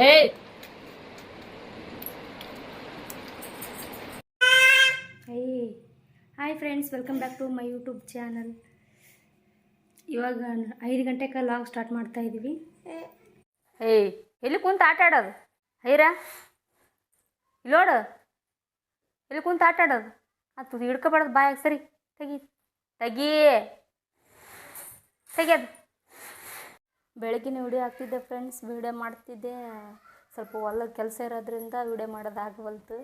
Hey hi friends welcome back to my YouTube channel ಇವಾಗ ಐದು ಗಂಟೆಗೆ ಲಾಗ್ ಸ್ಟಾರ್ಟ್ ಮಾಡ್ತಾ ಇದ್ದೀವಿ ಏಯ್ ಎಲ್ಲಿ ಕುಂತ ಆಟ ಆಡೋದು? ಹೈರ? ಇಲ್ಲೋಡು ಎಲ್ಲಿ ಕುಂತ ಆಟ ಆಡೋದು? ಅದು ಹಿಡ್ಕೊಬಾರ್ದು ಬಾಯಾಗ ಸರಿ. ತೆಗಿ. ತೆಗಿ. ತೆಗಿಯೋದು ಬೆಳಗ್ಗಿನ ವಿಡಿಯೋ ಹಾಕ್ತಿದ್ದೆ ಫ್ರೆಂಡ್ಸ್ ವಿಡಿಯೋ ಮಾಡ್ತಿದ್ದೆ. ಸ್ವಲ್ಪ ಹೊಲದ ಕೆಲಸ ಇರೋದ್ರಿಂದ ವಿಡಿಯೋ ಮಾಡೋದಾಗವಲ್ತು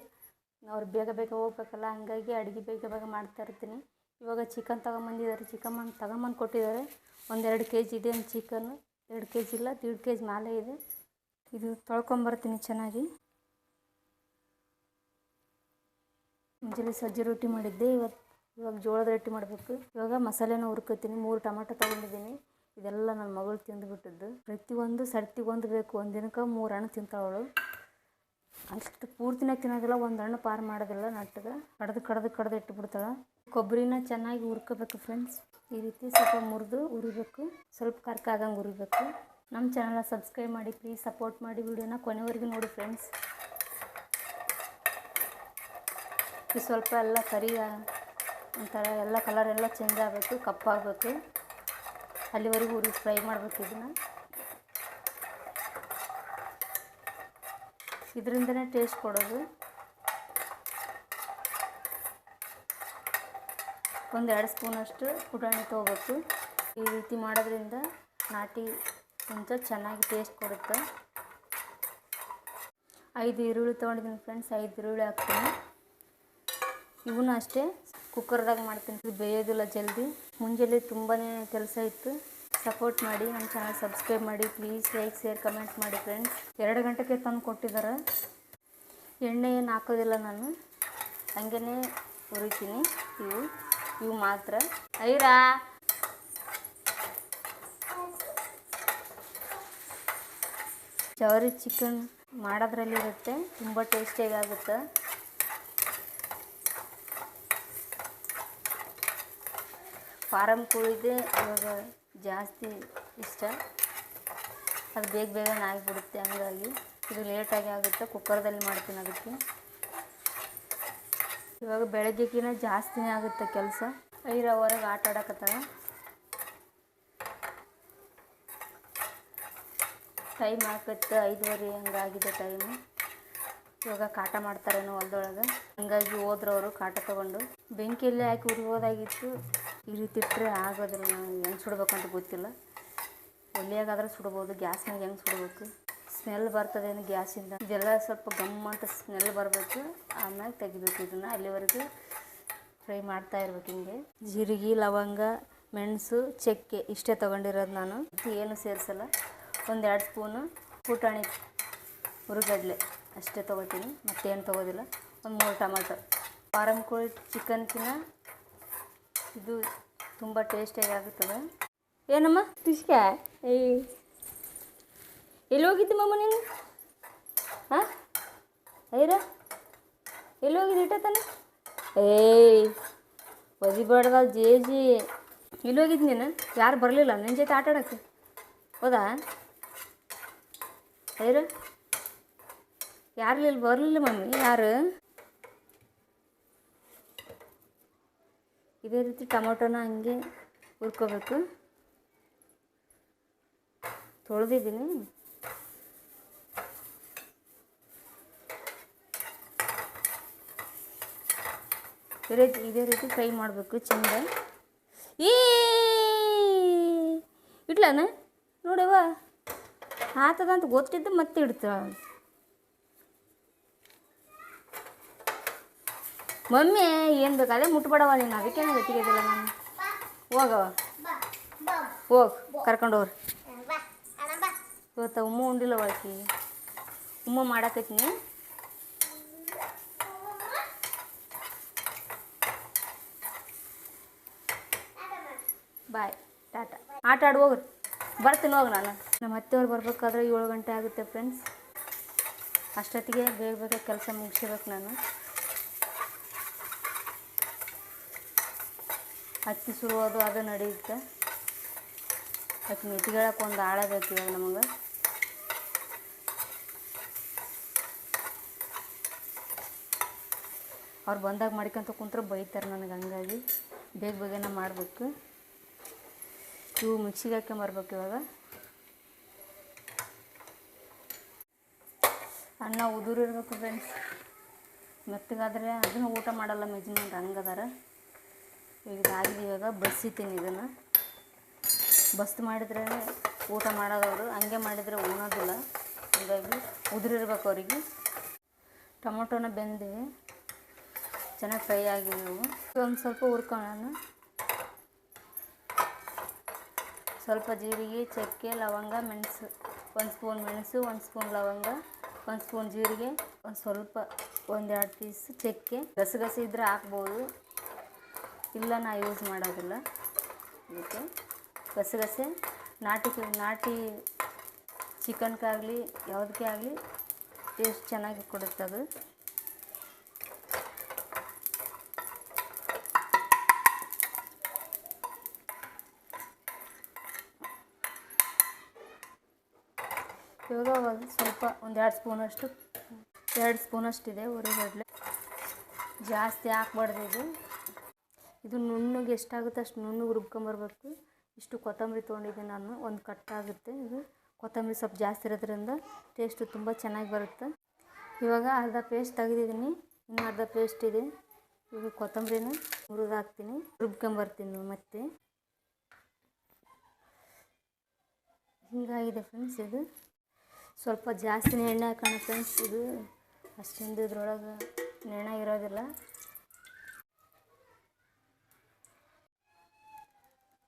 ಅವ್ರು ಬೇಗ ಬೇಗ ಹೋಗ್ಬೇಕಲ್ಲ, ಹಂಗಾಗಿ ಅಡುಗೆ ಬೇಗ ಬೇಗ ಮಾಡ್ತಾ ಇರ್ತೀನಿ. ಇವಾಗ ಚಿಕನ್ ತಗೊಂಬಂದಿದ್ದಾರೆ. ಚಿಕನ್ ಬಂದು ತಗೊಂಬಂದು ಕೊಟ್ಟಿದ್ದಾರೆ. ಒಂದೆರಡು ಕೆ ಜಿ ಇದೆ ಒಂದು ಚಿಕನ್ನು ಎರಡು ಕೆ ಜಿ ಇಲ್ಲ, ದೀಡ್ ಕೆ ಜಿ ಮೇಲೆ ಇದೆ. ಇದು ತೊಳ್ಕೊಂಬರ್ತೀನಿ ಚೆನ್ನಾಗಿ. ಮುಂಜಾನೆ ಸಜ್ಜೆ ರೊಟ್ಟಿ ಮಾಡಿದ್ದೆ. ಇವತ್ತು ಇವಾಗ ಜೋಳದ ರೊಟ್ಟಿ ಮಾಡಬೇಕು. ಇವಾಗ ಮಸಾಲೆನ ಹುರ್ಕೋತೀನಿ. ಮೂರು ಟೊಮೆಟೊ ತೊಗೊಂಡಿದ್ದೀನಿ. ಇದೆಲ್ಲ ನನ್ನ ಮಗಳು ತಿಂದುಬಿಟ್ಟಿದ್ದು. ಪ್ರತಿಯೊಂದು ಸರ್ತಿಗೊಂದು ಬೇಕು ಒಂದು ದಿನಕ್ಕೆ ಮೂರು ಹಣ್ಣು ತಿಂತಾವಳು. ಅಷ್ಟು ಪೂರ್ತಿನೇ ತಿನ್ನೋದಿಲ್ಲ, ಒಂದು ಹಣ್ಣು ಪಾರು ಮಾಡೋದಿಲ್ಲ ನಟ್ಟಿಗೆ ಕಡ್ದು ಕಡ್ದು ಕಡ್ದು ಇಟ್ಬಿಡ್ತಾಳೆ. ಕೊಬ್ಬರಿನ ಚೆನ್ನಾಗಿ ಹುರ್ಕೋಬೇಕು ಫ್ರೆಂಡ್ಸ್ ಈ ರೀತಿ ಸ್ವಲ್ಪ ಮುರಿದು ಉರಿಬೇಕು ಸ್ವಲ್ಪ ಕರ್ಕ ಆಗಂಗೆ ಉರಿಬೇಕು ನಮ್ಮ ಚಾನಲ್ನ ಸಬ್ಸ್ಕ್ರೈಬ್ ಮಾಡಿ ಪ್ಲೀಸ್ ಸಪೋರ್ಟ್ ಮಾಡಿ ವಿಡಿಯೋನ ಕೊನೆವರೆಗೂ ನೋಡಿ ಫ್ರೆಂಡ್ಸ್ ಸ್ವಲ್ಪ ಎಲ್ಲ ಕರಿ ಒಂಥರ ಎಲ್ಲ ಕಲರ್ ಎಲ್ಲ ಚೇಂಜ್ ಆಗಬೇಕು, ಕಪ್ಪಾಗಬೇಕು. ಅಲ್ಲಿವರೆಗೂ ಹುರಿ ಫ್ರೈ ಮಾಡಬೇಕು ಇದನ್ನು. ಇದರಿಂದನೇ ಟೇಸ್ಟ್ ಕೊಡೋದು. ಒಂದು ಎರಡು ಸ್ಪೂನಷ್ಟು ಪುಟಾಣಿ ತೊಗೋಬೇಕು. ಈ ರೀತಿ ಮಾಡೋದ್ರಿಂದ ನಾಟಿ ಕೊಂಚ ಚೆನ್ನಾಗಿ ಟೇಸ್ಟ್ ಕೊಡುತ್ತೆ. ಐದು ಈರುಳ್ಳಿ ತೊಗೊಂಡಿದ್ದೀನಿ ಫ್ರೆಂಡ್ಸ್ ಐದು ಈರುಳ್ಳಿ ಹಾಕ್ತೀನಿ. ಇವನ್ನೂ ಅಷ್ಟೇ ಕುಕ್ಕರ್ದಾಗ ಮಾಡ್ತೀನಿ. ಬೇಯೋದಿಲ್ಲ ಜಲ್ದಿ. ಮುಂಜಾನೆ ತುಂಬಾ ಕೆಲಸ ಇತ್ತು. ಸಪೋರ್ಟ್ ಮಾಡಿ, ನಮ್ಮ ಚಾನಲ್ ಸಬ್ಸ್ಕ್ರೈಬ್ ಮಾಡಿ ಪ್ಲೀಸ್ ಲೈಕ್ ಶೇರ್ ಕಮೆಂಟ್ ಮಾಡಿ ಫ್ರೆಂಡ್ಸ್ ಎರಡು ಗಂಟೆಗೆ ತಂದು ಕೊಟ್ಟಿದ್ದಾರೆ. ಎಣ್ಣೆ ಏನು ಹಾಕೋದಿಲ್ಲ ನಾನು. ಹಂಗೇ ಹುರಿತೀನಿ. ಇವು ಇವು ಮಾತ್ರ. ಐರಾ? ಚವರಿ ಚಿಕನ್ ಮಾಡೋದ್ರಲ್ಲಿರುತ್ತೆ ತುಂಬ ಟೇಸ್ಟಿಯಾಗಿ ಆಗುತ್ತೆ. ಫಾರಮ್ ಕೋಳಿದೆ ಇವಾಗ ಜಾಸ್ತಿ ಇಷ್ಟ. ಅದು ಬೇಗ ಬೇಗನೆ ಬಿಡುತ್ತೆ ಹಂಗಾಗಿ. ಇದು ಲೇಟಾಗಿ ಆಗುತ್ತೆ ಕುಕ್ಕರ್ದಲ್ಲಿ ಮಾಡ್ತೀನಿ ಅದಕ್ಕೆ. ಇವಾಗ ಬೆಳಗ್ಗೆಗಿನ ಜಾಸ್ತಿನೇ ಆಗುತ್ತೆ ಕೆಲಸ. ಐದು ಹೊರಗೆ ಆಟ ಆಡಕತ್ತಾಳ ಟೈಮ್ ಹಾಕತ್ತೆ ಐದುವರೆ ಹಂಗಾಗಿದೆ ಟೈಮು ಇವಾಗ ಕಾಟ ಮಾಡ್ತಾರೇನೋ ಹೊಲ್ದೊಳಗೆ. ಹಂಗಾಗಿ ಹೋದ್ರವರು ಕಾಟ ತೊಗೊಂಡು. ಬೆಂಕಿಯಲ್ಲೇ ಹಾಕಿ ಉರಿಬೋದಾಗಿತ್ತು. ಈ ರೀತಿ ಇಟ್ಟರೆ ಆಗೋದಿಲ್ಲ ನಾನು ಹೆಂಗೆ ಸುಡ್ಬೇಕಂತ ಗೊತ್ತಿಲ್ಲ. ಒಲೆಯಾಗಾದ್ರೆ ಸುಡ್ಬೋದು, ಗ್ಯಾಸ್ನಾಗ ಹೆಂಗೆ ಸುಡಬೇಕು? ಸ್ಮೆಲ್ ಬರ್ತದೇನು ಗ್ಯಾಸಿಂದ? ಇದೆಲ್ಲ ಸ್ವಲ್ಪ ಗಮ್ ಅಂತ ಸ್ಮೆಲ್ ಬರಬೇಕು, ಆಮ್ಯಾಗ ತೆಗಿಬೇಕು ಇದನ್ನು. ಅಲ್ಲಿವರೆಗೂ ಫ್ರೈ ಮಾಡ್ತಾ ಇರ್ಬೇಕು ಹಿಂಗೆ. ಜೀರಿಗೆ, ಲವಂಗ, ಮೆಣಸು, ಚಕ್ಕೆ ಇಷ್ಟೇ ತೊಗೊಂಡಿರೋದು ನಾನು. ಏನು ಸೇರಿಸಲ್ಲ. ಒಂದೆರಡು ಸ್ಪೂನು ಪುಟಾಣಿ ಹುರುಗಡ್ಲೆ ಅಷ್ಟೇ ತೊಗೋತೀನಿ. ಮತ್ತೇನು ತೊಗೋದಿಲ್ಲ. ಒಂದು ಮೂರು ಟೊಮೆಟೊ. ಫಾರಮ್ ಕೋಳಿ ಚಿಕನ್ಕಿನ ಇದು ತುಂಬ ಟೇಸ್ಟಿಯಾಗಿ ಆಗುತ್ತದೆ. ಏನಮ್ಮ? ತಿಸ್ಕ ಏ. ಎಲ್ಲಿ ಹೋಗಿದ್ದು ಮಮ್ಮ ನೀನು? ಹಾಂ? ಐರ? ಎಲ್ಲಿ ಹೋಗಿದ್ದು ಇಟ್ಟ ತಾನೆ? ಏಯ್ ಒದಿಬೇಡ್ದ ಜೇಜಿ. ಇಲ್ಲಿ ಹೋಗಿದ್ದು ನೀನು? ಯಾರು ಬರಲಿಲ್ಲ? ನಿನ್ನ ಜೊತೆ ಆಟ ಆಡೋಕ್ಕೆ? ಹೌದಾ? ಐರ? ಯಾರು ಇಲ್ಲಿ ಬರಲಿಲ್ಲ ಮಮ್ಮಿ ಯಾರು? ಇದೇ ರೀತಿ ಟೊಮೊಟೊನ ಹಂಗೆ ಹುರ್ಕೋಬೇಕು. ತೊಳೆದಿದ್ದೀನಿ. ಇದೇ ರೀತಿ ಇದೇ ರೀತಿ ಫ್ರೈ ಮಾಡಬೇಕು ಚಂದ ಈ ಇಡ್ಲಾನ? ನೋಡವ್ವ. ಆತದಂತ ಗೊತ್ತಿದ್ದು ಮತ್ತೆ ಇಡ್ತಾಳ ಮಮ್ಮಿ, ಏನು ಬೇಕು ಅದೇ ಮುಟ್ಬೇಡವ ನೀನು. ಅದಕ್ಕೇನು ಗೊತ್ತಿಗೆದಿಲ್ಲ ನಾನು. ಹೋಗವ ಹೋಗ್, ಕರ್ಕೊಂಡು ಹೋಗ್ರಿ. ಇವತ್ತು ಉಮ್ಮ ಉಂಡಿಲ್ಲ ಆಕಿ. ಉಮ್ಮ ಮಾಡಾಕತ್ತೀನಿ. ಬಾಯ್, ಟಾಟಾ. ಆಟ ಆಡಿ, ಹೋಗ್ರಿ. ಬರ್ತೀನಿ, ಹೋಗಿ ನಾನು. ನಮ್ಮ ಅತ್ತೆಯವ್ರು ಬರ್ಬೇಕಾದ್ರೆ ಏಳು ಗಂಟೆ ಆಗುತ್ತೆ ಫ್ರೆಂಡ್ಸ್ ಅಷ್ಟೊತ್ತಿಗೆ ಬೇಗ ಬೇಗ ಕೆಲಸ ಮುಗಿಸ್ಬೇಕು ನಾನು. ಹತ್ತಿ ಸುರುವುದು ಅದು ನಡೆಯುತ್ತೆ. ಅದಕ್ಕೆ ಮೆತ್ಗಿಳಕ್ಕೆ ಒಂದು ಆಳ ಬೇಕು ಇವಾಗ ನಮಗೆ. ಅವ್ರು ಬಂದಾಗ ಮಾಡ್ಕೊಂತ ಕುಂತ್ರೆ ಬೈತಾರೆ ನನಗೆ ಹಂಗಾಗಿ. ಬೇಗ ಬೇಗನ ಮಾಡಬೇಕು. ಇವು ಮಿಕ್ಸಿಗೆ ಹಾಕೊಂಬರ್ಬೇಕು ಇವಾಗ. ಅನ್ನ ಉದುರಿರ್ಬೇಕು ಫ್ರೆಂಡ್ಸ್ ಮೆತ್ತಗಾದ್ರೆ ಅದನ್ನು ಊಟ ಮಾಡಲ್ಲ ಮೆಜರ್ಮೆಂಟ್ ಹಂಗದಾರೆ. ಇದಾಗಿದೆ ಇವಾಗ ಬಸ್ಸಿತೀನಿ ಇದನ್ನು. ಬಸ್ತು ಮಾಡಿದ್ರೆ ಊಟ ಮಾಡೋದವರು, ಹಂಗೆ ಮಾಡಿದರೆ ಉಣೋದಿಲ್ಲ ಹಾಗಾಗಿ ಉದುರಿರ್ಬೇಕು ಅವರಿಗೆ. ಟೊಮೊಟೊನ ಬೆಂದಿವೆ ಚೆನ್ನಾಗಿ ಫ್ರೈ ಆಗಿವೆ ಇವು ಒಂದು ಸ್ವಲ್ಪ ಹುರ್ಕೊಳ್ಳೋಣ. ಸ್ವಲ್ಪ ಜೀರಿಗೆ, ಚಕ್ಕೆ, ಲವಂಗ, ಮೆಣಸು. ಒಂದು ಸ್ಪೂನ್ ಮೆಣಸು, ಒಂದು ಸ್ಪೂನ್ ಲವಂಗ, ಒಂದು ಸ್ಪೂನ್ ಜೀರಿಗೆ, ಒಂದು ಸ್ವಲ್ಪ ಒಂದೆರಡು ಪೀಸ್ ಚಕ್ಕೆ. ಗಸಗಸೆ ಇದ್ದರೆ ಹಾಕ್ಬೋದು. ಇಲ್ಲ ನಾ ಯೂಸ್ ಮಾಡೋದಿಲ್ಲ. ಅದಕ್ಕೆ ಗಸಗಸೆ, ನಾಟಿ ನಾಟಿ ಚಿಕನ್ಗಾಗಲಿ ಯಾವುದಕ್ಕೆ ಆಗಲಿ ಟೇಸ್ಟ್ ಚೆನ್ನಾಗಿ ಕೊಡುತ್ತೆ ಅದು. ಇವಾಗ ಒಂದು ಸ್ವಲ್ಪ ಒಂದೆರಡು ಸ್ಪೂನಷ್ಟು, ಎರಡು ಸ್ಪೂನಷ್ಟಿದೆ ಉರಿಗಡಲೆ ಜಾಸ್ತಿ ಹಾಕ್ಬಾರ್ದು ಇದು. ಇದು ನುಣ್ಣಗೆ ಎಷ್ಟಾಗುತ್ತೆ ಅಷ್ಟು ನುಣ್ಣಗೆ ರುಬ್ಕೊಂಬರ್ಬೇಕು. ಇಷ್ಟು ಕೊತ್ತಂಬರಿ ತೊಗೊಂಡಿದ್ದೀನಿ ನಾನು, ಒಂದು ಕಟ್ಟಾಗುತ್ತೆ ಇದು. ಕೊತ್ತಂಬರಿ ಸ್ವಲ್ಪ ಜಾಸ್ತಿ ಇರೋದ್ರಿಂದ ಟೇಸ್ಟು ತುಂಬ ಚೆನ್ನಾಗಿ ಬರುತ್ತೆ. ಇವಾಗ ಅರ್ಧ ಪೇಸ್ಟ್ ತೆಗೆದಿದ್ದೀನಿ, ಇನ್ನು ಅರ್ಧ ಪೇಸ್ಟ್ ಇದೆ. ಈಗ ಕೊತ್ತಂಬರಿನ ಹುರಿದಾಕ್ತೀನಿ ರುಬ್ಕೊಂಬರ್ತೀನಿ ಮತ್ತೆ. ಹಿಂಗಾಗಿದೆ ಫ್ರೆಂಡ್ಸ್ ಇದು. ಸ್ವಲ್ಪ ಜಾಸ್ತಿ ಎಣ್ಣೆ ಹಾಕೋಣ ಫ್ರೆಂಡ್ಸ್ ಇದು. ಅಷ್ಟೊಂದು ಇದ್ರೊಳಗೆ ನೆಣ ಇರೋದಿಲ್ಲ.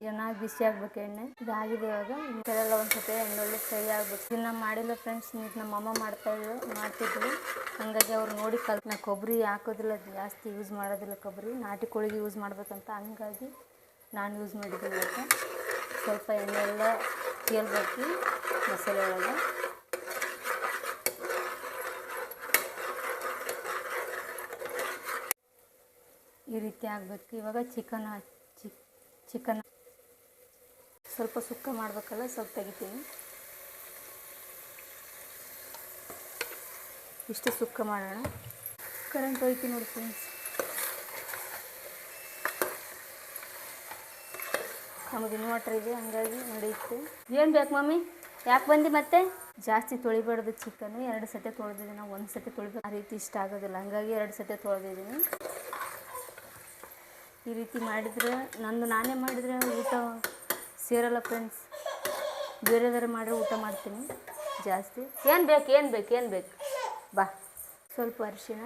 ಚೆನ್ನಾಗಿ ಬಿಸಿ ಆಗ್ಬೇಕು ಎಣ್ಣೆ? ಇದಾಗಿದೆ ಇವಾಗ. ಇದೆಲ್ಲ ಒಂದು ಸ್ವಲ್ಪ ಎಣ್ಣೆ ಫ್ರೈ ಆಗ್ಬೇಕು. ಇದನ್ನ ಮಾಡಿಲ್ಲ ಫ್ರೆಂಡ್ಸ್ ನೀವು ನಮ್ಮ ಅಮ್ಮ ಮಾಡ್ತಾ ಇದ್ರು. ಮಾಡ್ತಿದ್ರು ಹಂಗಾಗಿ ಅವ್ರು ನೋಡಿ ಕಲ್ ನಾ ಕೊಬ್ಬರಿ ಹಾಕೋದಿಲ್ಲ, ಜಾಸ್ತಿ ಯೂಸ್ ಮಾಡೋದಿಲ್ಲ ಕೊಬ್ಬರಿ. ನಾಟಿ ಕೋಳಿಗೆ ಯೂಸ್ ಮಾಡ್ಬೇಕಂತ ಹಂಗಾಗಿ ನಾನು ಯೂಸ್ ಮಾಡಿದ್ದೀನಿ ಇವತ್ತು ಸ್ವಲ್ಪ ಎಣ್ಣೆ ಎಲ್ಲ ಕೇಳ್ಬೇಕು ಮಸಾಲೆ ಒಳಗೆ. ಈ ರೀತಿ ಆಗಬೇಕು. ಇವಾಗ ಚಿಕನ್ ಚಿಕ್ ಚಿಕನ್ ಸ್ವಲ್ಪ ಸುಕ್ಕ ಮಾಡಬೇಕಲ್ಲ, ಸ್ವಲ್ಪ ತೆಗಿತೀನಿ. ಇಷ್ಟು ಸುಕ್ಕ ಮಾಡೋಣ. ಕರೆಂಟ್ ಹೋಯ್ತು ನೋಡಿ ಫ್ರೆಂಡ್ಸ್ ನಮಗೆ ಇನ್ವರ್ಟರ್ ಇದೆ, ಹಂಗಾಗಿ ನಡೆಯುತ್ತೆ. ಏನು ಬೇಕು ಮಮ್ಮಿ? ಯಾಕೆ ಬಂದು ಮತ್ತೆ? ಜಾಸ್ತಿ ತೊಳಿಬಾರ್ದು ಚಿಕನ್ ಎರಡು ಸತೆ ತೊಳೆದಿದ್ದೀನಿ. ನಾವು ಒಂದು ಸತೆ ತೊಳಿಬೇಕು. ಆ ರೀತಿ ಇಷ್ಟ ಆಗೋದಿಲ್ಲ. ಹಂಗಾಗಿ ಎರಡು ಸತೆ ತೊಳೆದಿದ್ದೀನಿ. ಈ ರೀತಿ ಮಾಡಿದರೆ, ನಂದು ನಾನೇ ಮಾಡಿದರೆ ಊಟ ಸೇರಲ್ಲ ಫ್ರೆಂಡ್ಸ್ ಬೇರೆದಾರು ಮಾಡಿದ್ರೆ ಊಟ ಮಾಡ್ತೀನಿ. ಜಾಸ್ತಿ. ಏನು ಬೇಕು ಏನು ಬೇಕು ಏನು ಬೇಕು? ಬಾ. ಸ್ವಲ್ಪ ಅರಿಶಿನ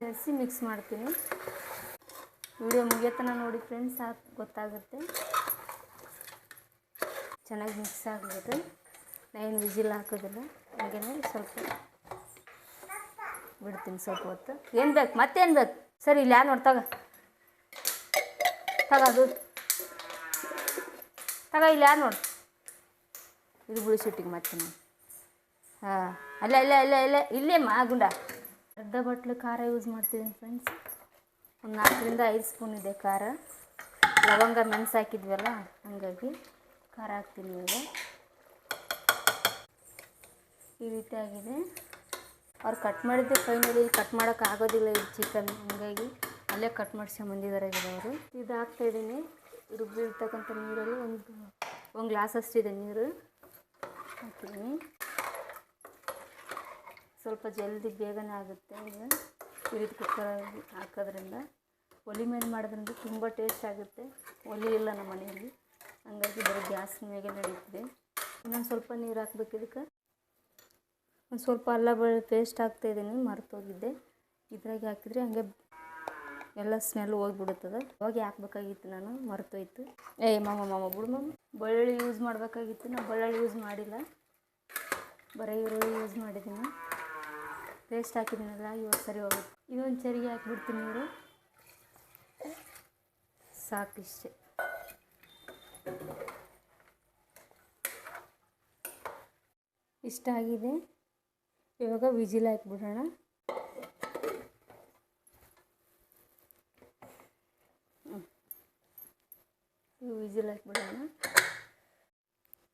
ಬೆರೆಸಿ ಮಿಕ್ಸ್ ಮಾಡ್ತೀನಿ. ವಿಡಿಯೋ ಮುಗಿಯತನ ನೋಡಿ ಫ್ರೆಂಡ್ಸ್ ಸಾಕು ಗೊತ್ತಾಗುತ್ತೆ. ಚೆನ್ನಾಗಿ ಮಿಕ್ಸ್ ಆಗುತ್ತೆ ಏನು ವಿಜಿಲ್ ಹಾಕೋದಿಲ್ಲ. ಹಾಗೇನೆ ಸ್ವಲ್ಪ ಬಿಡ್ತೀನಿ ಸ್ವಲ್ಪ ಹೊತ್ತು. ಏನು ಬೇಕು? ಮತ್ತೇನು ಬೇಕು? ಸರಿ, ಇಲ್ಲ ಯಾರು ನೋಡ್ತಾಗ? ತಗೋದು ತಗೋ ಇಲ್ಲ ನೋಡಿ. ಇದು ಬಿಳಿಸಿಟ್ಟಿಗೆ ಮತ್ತೆ ನಾನು ಹಾಂ, ಅಲ್ಲ ಅಲ್ಲ ಅಲ್ಲ ಇಲ್ಲ ಇಲ್ಲೇ ಮಾ ಗುಂಡ. ಅರ್ಧ ಬಟ್ಲು ಖಾರ ಯೂಸ್ ಮಾಡ್ತಿದ್ದೀನಿ ಫ್ರೆಂಡ್ಸ್ ಒಂದು ನಾಲ್ಕರಿಂದ ಐದು ಸ್ಪೂನ್ ಇದೆ ಖಾರ. ಲವಂಗ, ಮೆಣಸು ಹಾಕಿದ್ವಲ್ಲ, ಹಾಗಾಗಿ ಖಾರ ಹಾಕ್ತೀನಿ ಈಗ. ಈ ರೀತಿ ಆಗಿದೆ ಅವ್ರು ಕಟ್ ಮಾಡಿದ್ದೆ ಫೈನಲಿ ಕಟ್ ಮಾಡೋಕ್ಕಾಗೋದಿಲ್ಲ ಇದು ಚಿಕನ್ ಹಂಗಾಗಿ ಅಲ್ಲೇ ಕಟ್ ಮಾಡಿಸ್ಕೊಂಬಂದಿದ್ದಾರೆ ಬಂದಿದ್ದಾರೆ ಅವರು. ಇದು ಹಾಕ್ತಾಯಿದ್ದೀನಿ ರುಬ್ಬಿರ್ತಕ್ಕಂಥ ನೀರಲ್ಲಿ ಒಂದು ಒಂದು ಗ್ಲಾಸ್ ಅಷ್ಟಿದೆ ನೀರು. ಹಾಕ್ತೀನಿ. ಸ್ವಲ್ಪ ಜಲ್ದಿ ಬೇಗನೆ ಆಗುತ್ತೆ ರೀತಿ ಕುಕ್ಕರಲ್ಲಿ ಹಾಕೋದ್ರಿಂದ. ಒಲೆ ಮೇಲೆ ಮಾಡೋದ್ರಿಂದ ತುಂಬ ಟೇಸ್ಟ್ ಆಗುತ್ತೆ. ಒಲೆ ಇಲ್ಲ ನಮ್ಮ ಮನೆಯಲ್ಲಿ. ಹಂಗಾಗಿ ಬರೀ ಗ್ಯಾಸ್ ಮೇಲೆ ನಡೀತಿದೆ. ಇನ್ನೊಂದು ಸ್ವಲ್ಪ ನೀರು ಹಾಕ್ಬೇಕು ಇದಕ್ಕೆ. ಒಂದು ಸ್ವಲ್ಪ ಅಲ್ಲ ಬೆಳ್ಳುಳ್ಳಿ ಪೇಸ್ಟ್ ಹಾಕ್ತಾಯಿದ್ದೀನಿ ಮರ್ತೋಗಿದ್ದೆ ಇದ್ರಾಗೆ ಹಾಕಿದರೆ ಹಂಗೆ ಎಲ್ಲ ಸ್ಮೆಲ್ ಹೋಗ್ಬಿಡುತ್ತದೆ. ಹೋಗಿ ಹಾಕ್ಬೇಕಾಗಿತ್ತು ನಾನು, ಮರ್ತೋಯ್ತು. ಏಯ್ ಮಾಮ ಮಾಮ, ಬಿಡು, ಮಾಮ. ಬೆಳ್ಳುಳ್ಳಿ ಯೂಸ್ ಮಾಡಬೇಕಾಗಿತ್ತು. ನಾನು ಬೆಳ್ಳುಳ್ಳಿ ಯೂಸ್ ಮಾಡಿಲ್ಲ. ಬರೀ ಈರುಳ್ಳಿ ಯೂಸ್ ಮಾಡಿದ್ದೀನಿ. ಪೇಸ್ಟ್ ಹಾಕಿದ್ದೀನಲ್ಲ, ಇವಾಗ ಸರಿ ಹೋಗುತ್ತೆ. ಇದೊಂದು ಚರಿಗೆ ಹಾಕ್ಬಿಡ್ತೀನಿ ನೀರು ಸಾಕಿಷ್ಟೆ. ಇಷ್ಟ ಆಗಿದೆ. ಇವಾಗ ವಿಜಿಲ್ ಹಾಕ್ಬಿಡೋಣ. ವಿಜಿಲ್ ಹಾಕ್ಬಿಡೋಣ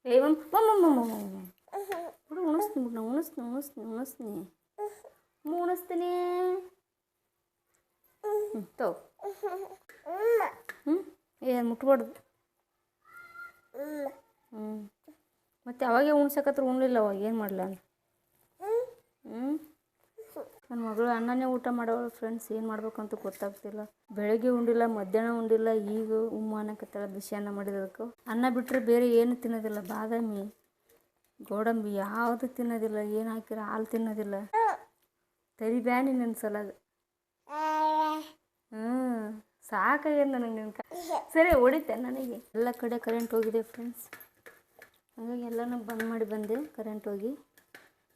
ಏ ಮಮ್ ಮಮ್ಮ ಮಮ್ಮ ಬಿಡು ಉಣಿಸ್ತೀನಿ ಬಿಡು ಉಣಿಸ್ತೀನಿ ಉಣಿಸ್ತೀನಿ ಉಣಿಸ್ತೀನಿ ಉಣಿಸ್ತೀನಿ ಹ್ಞೂ ತೋ ಹ್ಞೂ ಏನು ಮುಟ್ಬಾರ್ದು ಹ್ಞೂ ಮತ್ತೆ ಅವಾಗೆ ಉಣ್ಸಕತ್ರ ಉಣ್ಲಿಲ್ಲ ಅವಾಗ ಏನು ಮಾಡಲಿಲ್ಲ ಹ್ಞೂ ನನ್ನ ಮಗಳು ಅನ್ನನೇ ಊಟ ಮಾಡೋಳು ಫ್ರೆಂಡ್ಸ್ ಏನು ಮಾಡ್ಬೇಕಂತ ಗೊತ್ತಾಗ್ತಿಲ್ಲ. ಬೆಳಗ್ಗೆ ಉಂಡಿಲ್ಲ, ಮಧ್ಯಾಹ್ನ ಉಂಡಿಲ್ಲ, ಈಗ ಉಮ್ಮ ಅನ್ನಕತ್ತಾಳ ಬಿಸಿ ಅನ್ನ ಮಾಡಿದದಕ್ಕೆ ಅನ್ನ ಬಿಟ್ಟರೆ ಬೇರೆ ಏನು ತಿನ್ನೋದಿಲ್ಲ, ಬಾದಾಮಿ, ಗೋಡಂಬಿ ಯಾವುದು ತಿನ್ನೋದಿಲ್ಲ, ಏನು ಹಾಕಿರ ಹಾಲು ತಿನ್ನೋದಿಲ್ಲ. ತರಿ ಬ್ಯಾನಿ ನನ್ನ ಸಲಾಗ. ಹ್ಞೂ ಸಾಕಾಗ್ಯದ ನನಗೆ ನಿನ್ನ ಸರಿ, ಹೊಡಿತೆ ನನಗೆ. ಎಲ್ಲ ಕಡೆ ಕರೆಂಟ್ ಹೋಗಿದೆ ಫ್ರೆಂಡ್ಸ್ ಹಾಗಾಗಿ ಎಲ್ಲನೂ ಬಂದ್ ಮಾಡಿ ಬಂದೆ ಕರೆಂಟ್ ಹೋಗಿ.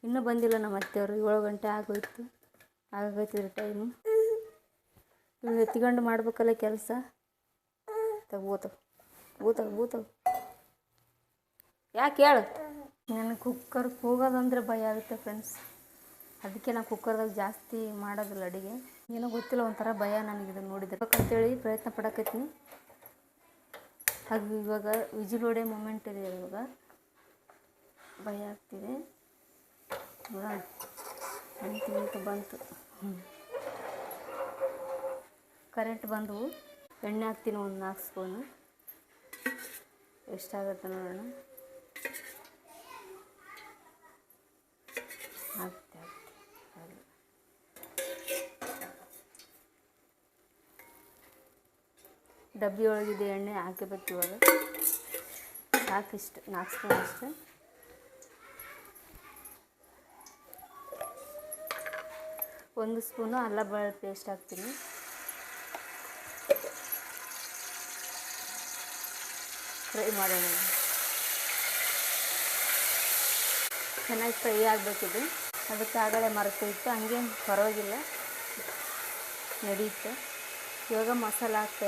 ಇನ್ನೂ ಬಂದಿಲ್ಲ ನಮ್ಮ ಅತ್ತೆಯವರು, ಏಳು ಗಂಟೆ ಆಗೋಯ್ತು. ಆಗೋಯ್ತಿದ್ರು ಟೈಮು ಇವ್ರು ಎತ್ಕೊಂಡು ಮಾಡ್ಬೇಕಲ್ಲ ಕೆಲಸ. ತಗೋತವ ಬೂತವ ಬೂತವ ಯಾಕೆ ಹೇಳು? ನನಗೆ ಕುಕ್ಕರ್ ಕೂಗೋದಂದ್ರೆ ಭಯ ಆಗುತ್ತೆ ಫ್ರೆಂಡ್ಸ್ ಅದಕ್ಕೆ ನಾನು ಕುಕ್ಕರ್ದಾಗ ಜಾಸ್ತಿ ಮಾಡೋದಿಲ್ಲ ಅಡುಗೆ. ಏನೋ ಗೊತ್ತಿಲ್ಲ, ಒಂಥರ ಭಯ ನನಗೆ ಇದನ್ನು ನೋಡಿದ್ರೆ. ಅಂತೇಳಿ ಪ್ರಯತ್ನ ಪಡಕತ್ತೀನಿ. ಹಾಗೆ ಇವಾಗ ವಿಜಿಲ್ ಹೊಡೆ ಮೂಮೆಂಟ್ ಇದೆ ಇವಾಗ. ಭಯ ಆಗ್ತಿದೆ. ಅಂತು ಬಂತು. ಕರೆಂಟ್ ಬಂದವು ಎಣ್ಣೆ ಹಾಕ್ತೀನಿ ಒಂದು ನಾಲ್ಕು ಸ್ಪೂನು. ಎಷ್ಟಾಗುತ್ತೆ ನೋಡೋಣ. ಡಬ್ಬಿ ಒಳಗಿದೆ ಎಣ್ಣೆ ಹಾಕಬೇಕು ಇವಾಗ. ಸಾಕಿಷ್ಟು ನಾಲ್ಕು ಸ್ಪೂನ್ ಅಷ್ಟೆ. ಒಂದು ಸ್ಪೂನು ಅಲ್ಲ ಬೆಳ್ಳುಳ್ಳಿ ಪೇಸ್ಟ್ ಹಾಕ್ತೀನಿ. ಫ್ರೈ ಮಾಡೋಣ. ಚೆನ್ನಾಗಿ ಫ್ರೈ ಆಗಬೇಕಿದೆ. ಅದಕ್ಕೆ ಆಗಲೇ ಮರೆತಿತ್ತು ಹಂಗೆ ಪರವಾಗಿಲ್ಲ. ನಡೀತು. ಇವಾಗ ಮಸಾಲೆ ಹಾಕ್ತಾ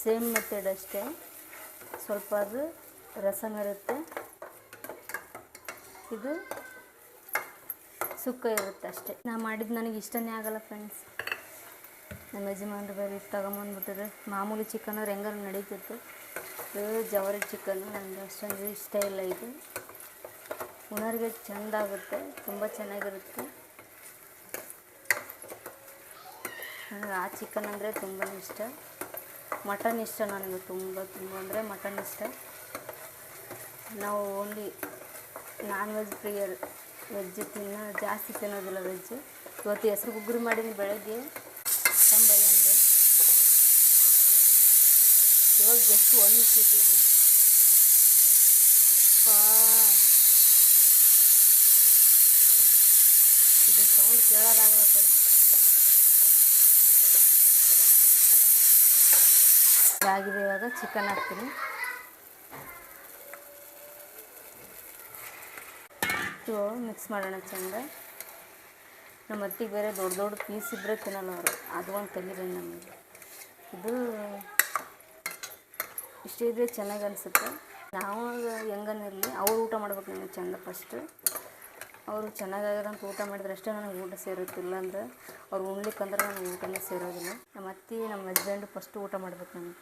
ಸೇಮ್ ಮೆಥಡ್ ಅಷ್ಟೇ. ಸ್ವಲ್ಪ ಅದು ರಸಮ್ ಇರುತ್ತೆ. ಇದು ಸುಕ್ಕ ಇರುತ್ತೆ ಅಷ್ಟೇ. ನಾ ಮಾಡಿದ್ದು ನನಗೆ ಇಷ್ಟನೇ ಆಗಲ್ಲ ಫ್ರೆಂಡ್ಸ್ ನಮ್ಮ ಯಜಮಾನ್ರು ಬೇರೆ ತಗೊಂಬಂದ್ಬಿಟ್ಟಿದ್ರೆ. ಮಾಮೂಲಿ ಚಿಕನ್ ಅವ್ರು ಹೆಂಗಾರು ನಡೀತಿತ್ತು. ಜವರಿ ಚಿಕನ್ ನನಗೆ ಅಷ್ಟೊಂದು ಇಷ್ಟ ಇಲ್ಲ ಇದು. ಉಣೋರಿಗೆ ಚೆಂದ ಆಗುತ್ತೆ, ತುಂಬ ಚೆನ್ನಾಗಿರುತ್ತೆ. ನನಗೆ ಆ ಚಿಕನ್ ಅಂದರೆ ತುಂಬಾ ಇಷ್ಟ. ಮಟನ್ ಇಷ್ಟ ನನಗೆ ತುಂಬ ತುಂಬ ಅಂದರೆ ಮಟನ್ ಇಷ್ಟ. ನಾವು ಓನ್ಲಿ ನಾನ್ ವೆಜ್ ಪ್ರಿಯರ್. ವೆಜ್ ತಿನ್ನ, ಜಾಸ್ತಿ ತಿನ್ನೋದಿಲ್ಲ ವೆಜ್ ಇವತ್ತು ಹೆಸ್ರು ಗುಗ್ಗುರಿ ಮಾಡೀನಿ ಬೆಳಗ್ಗೆ. ಸಾಂಬಾರಿ ಅಂದರೆ ಇವಾಗ ಜಸ್ಟ್ ಒಂದು ಸಿಟ್ಟಿದೆ ಇದು. ಸೌಂಡ್ ಕೇಳೋದಾಗಲ್ಲ ಫ್ರೆಂಡ್ಸ್ ಆಗಿದೆ ಇವಾಗ ಚಿಕನ್ ಹಾಕ್ತೀನಿ. ಇವಾಗ ಮಿಕ್ಸ್ ಮಾಡೋಣ ಚಂದ. ನಮ್ಮ ಅತ್ತಿಗೆ ಬೇರೆ ದೊಡ್ಡ ದೊಡ್ಡ ಪೀಸ್ ಇದ್ದರೆ ತಿನ್ನಲ್ಲ ಅವರು. ಅದು ಒಂದು ತೆಗೀರಿ ನಮಗೆ. ಇದು ಇಷ್ಟೇ ಇದ್ರೆ ಚೆನ್ನಾಗಿ ಅನಿಸುತ್ತೆ. ನಾವು ಹೆಂಗನಿರಲಿ ಅವ್ರು ಊಟ ಮಾಡ್ಬೇಕು ನಮಗೆ ಚಂದ ಫಸ್ಟು ಅವರು ಚೆನ್ನಾಗಾಗಿರೋಂಥ ಊಟ ಮಾಡಿದ್ರೆ ಅಷ್ಟೇ ನನಗೆ ಊಟ ಸೇರುತ್ತೆ ಇಲ್ಲಾಂದ್ರೆ ಅವ್ರು ಉಣ್ಲಿಕ್ಕಂದ್ರೆ ನನಗೆ ಊಟನೇ ಸೇರೋದಿಲ್ಲ. ನಮ್ಮ ಅತ್ತಿ, ನಮ್ಮ ಹಸ್ಬೆಂಡು ಫಸ್ಟ್ ಊಟ ಮಾಡ್ಬೇಕು ನನಗೆ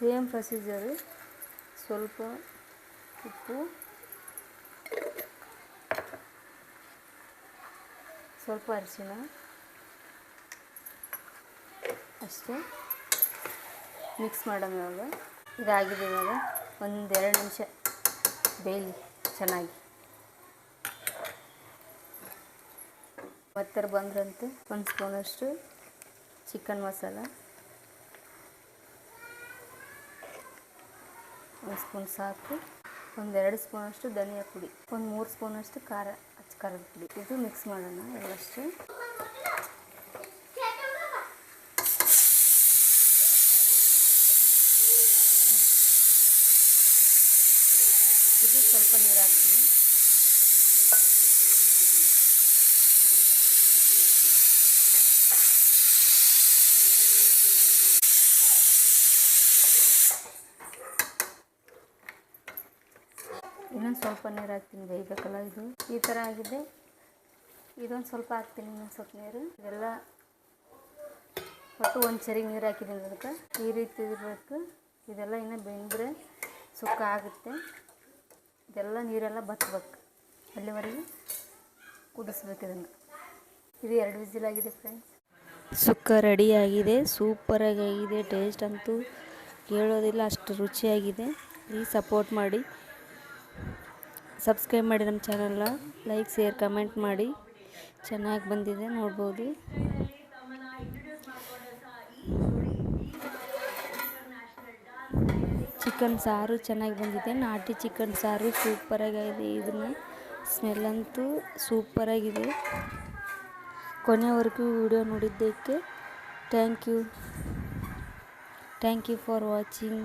ಸೇಮ್ ಪ್ರೊಸೀಜರ್ ಸ್ವಲ್ಪ ಉಪ್ಪು, ಸ್ವಲ್ಪ ಅರಿಶಿನ ಅಷ್ಟು. ಮಿಕ್ಸ್ ಮಾಡೋಣ ಇವಾಗ. ಇದಾಗಿದೆ ಇವಾಗ. ಒಂದೆರಡು ನಿಮಿಷ ಬೇಯಲಿ, ಚೆನ್ನಾಗಿ. ಮತ್ತರ ಬಂದ್ರಂತೆ. ಒಂದು ಸ್ಪೂನಷ್ಟು ಚಿಕನ್ ಮಸಾಲ. ಒಂದು ಸ್ಪೂನ್ ಸಾಕು ಒಂದೆರಡು ಸ್ಪೂನಷ್ಟು ಧನಿಯಾ ಪುಡಿ, ಒಂದು ಮೂರು ಸ್ಪೂನಷ್ಟು ಖಾರ ಖಾರದ ಪುಡಿ. ಇದು ಮಿಕ್ಸ್ ಮಾಡೋಣ ಎಲ್ಲಷ್ಟು ಇದು ಸ್ವಲ್ಪ ನೀರು ಹಾಕ್ತೀನಿ ಇನ್ನೊಂದು ಸ್ವಲ್ಪ ನೀರು ಹಾಕ್ತೀನಿ ಬೇಯಬೇಕಲ್ಲ ಇದು. ಈ ಥರ ಆಗಿದೆ. ಇದೊಂದು ಸ್ವಲ್ಪ ಹಾಕ್ತೀನಿ ಇನ್ನೊಂದು ಸ್ವಲ್ಪ ನೀರು. ಇದೆಲ್ಲ ಒಟ್ಟು ಒಂದು ಸರಿಗೆ ನೀರು ಹಾಕಿದ್ದೀನಿ ಅದಕ್ಕೆ. ಈ ರೀತಿ ಇರಬೇಕು. ಇದೆಲ್ಲ ಇನ್ನು ಬೆಂದರೆ ಸುಕ್ಕ ಆಗುತ್ತೆ. ಇದೆಲ್ಲ ನೀರೆಲ್ಲ ಬತ್ತಬೇಕು ಅಲ್ಲಿವರೆಗೆ ಕುದಿಸ್ಬೇಕು ಇದನ್ನು. ಇದು ಎರಡು ವಿಸಿಲ್ ಆಗಿದೆ ಫ್ರೆಂಡ್ಸ್. ಸುಕ್ಕ ರೆಡಿಯಾಗಿದೆ ಸೂಪರಾಗಿ ಆಗಿದೆ. ಟೇಸ್ಟ್ ಅಂತೂ ಕೇಳೋದಿಲ್ಲ. ಅಷ್ಟು ರುಚಿಯಾಗಿದೆ. ಪ್ಲೀಸ್ ಸಪೋರ್ಟ್ ಮಾಡಿ. ಸಬ್ಸ್ಕ್ರೈಬ್ ಮಾಡಿ ನಮ್ಮ ಚಾನಲ್ನ. ಲೈಕ್, ಶೇರ್, ಕಮೆಂಟ್ ಮಾಡಿ. ಚೆನ್ನಾಗಿ ಬಂದಿದೆ, ನೋಡ್ಬೋದು. ಚಿಕನ್ ಸಾರು ಚೆನ್ನಾಗಿ ಬಂದಿದೆ. ನಾಟಿ ಚಿಕನ್ ಸಾರು ಸೂಪರಾಗಿದೆ. ಇದನ್ನು ಸ್ಮೆಲ್ ಅಂತೂ ಸೂಪರಾಗಿದೆ. ಕೊನೆವರೆಗೂ ವಿಡಿಯೋ ನೋಡಿದ್ದಕ್ಕೆ thank you thank you for watching